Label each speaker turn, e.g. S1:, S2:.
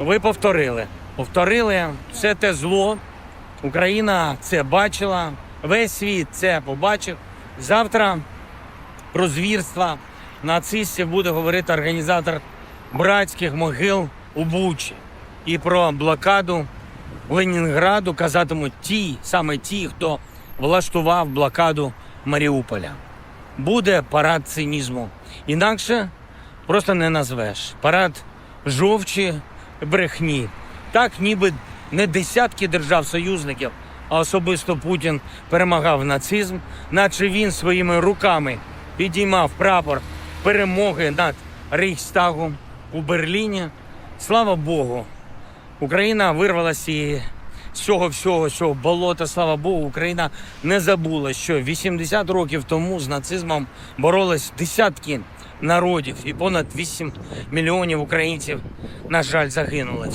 S1: Ви повторили. Повторили все те зло. Україна це бачила, весь світ це побачив. Завтра про звірства нацистів буде говорити організатор братських могил у Бучі. І про блокаду Ленінграду казатимуть ті, саме ті, хто влаштував блокаду Маріуполя. Буде парад цинізму. Інакше просто не назвеш. Парад жовчі брехні. Так, ніби не десятки держав-союзників, а особисто Путін перемагав нацизм, наче він своїми руками підіймав прапор перемоги над Рейхстагом у Берліні. Слава Богу, Україна вирвалася і з цього всього, цього болота, слава Богу, Україна не забула, що 80 років тому з нацизмом боролись десятки народів, і понад 8 мільйонів українців, на жаль, загинули.